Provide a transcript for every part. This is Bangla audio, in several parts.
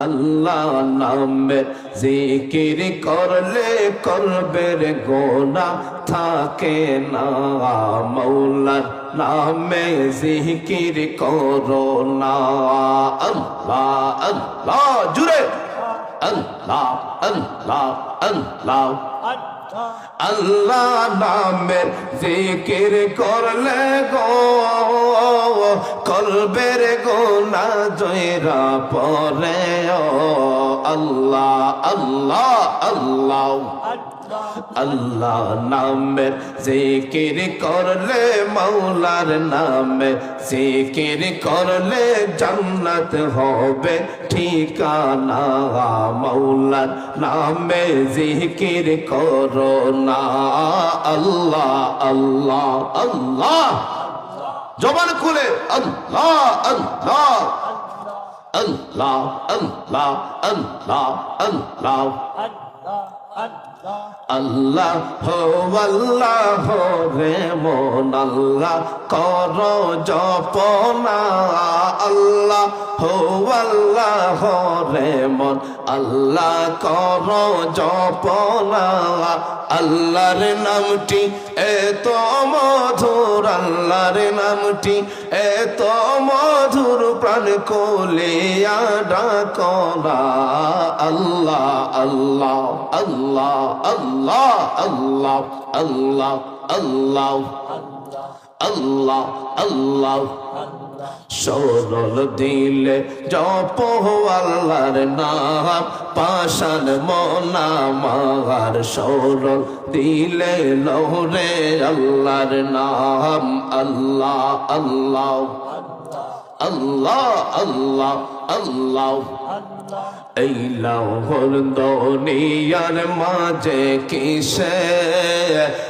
আল্লাহ নামে জিকির করলে করবের গোনা থাকে না। মৌলার নামে জিকির করো না। আল্লাহ আল্লাহ, জুড়ে। আল্লাহ আল্লাহ আল্লাহ। আল্লাহ নামের জিকির করলে গো কলবের গোনা জয়রা পরে আল্লাহ আল্লাহ আল্লাহ। আল্লাহ নামের জিকির করলে মাওলার নামে জিকির করলে জান্নাত হবে ঠিকানা। মাওলার নামে জিকির করো না। আল্লাহ আল্লাহ আল্লাহ। জবান খুলে আল্লাহ আল্লাহ। আল্লাহ আল্লাহ আল্লাহ আল্লাহ। আল্লাহ আল্লাহ রে মন, আল্লাহ কর জপনা। আল্লাহ হো আল্লাহ রে মন, আল্লাহ কর জপনা। আল্লাহর নামটি এত মধুর, আল্লাহর নামটি এত কোলিয়া ডাকনা আল্লাহ আল্লাহ আল্লাহ আল্লাহ আল্লাহ আল্লাহ আল্লাহ আল্লাহ আল্লাহ। সরল দিলে জপ আল্লাহর নাম পাশান মনা মার সরল দিলে লহরে আল্লাহর নাম, আল্লাহ আল্লাহ। আল্লাহ আল্লাহ আল্লাহ। এই লাহর দুনিয়ার মাঝে কিসে?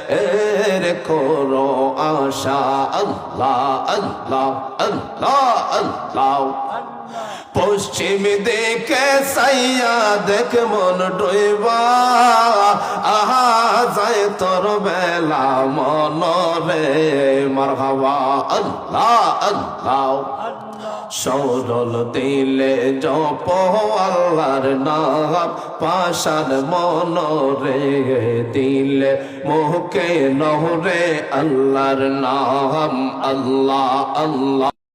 এর করো আশা। আল্লাহ আল্লাহ আল্লাহ আল্লাহ। পশ্চিম দেখে সাইয়া দেখ মন ডইবা। আহা, যায় তোর বেলা মন রে মারহাবা। আল্লাহ আল্লাহ। সরল দিলে জপ আল্লাহর নাম পাশার মন রে দিলে মোহকে নহরে আল্লাহর নাম, আল্লাহ আল্লাহ।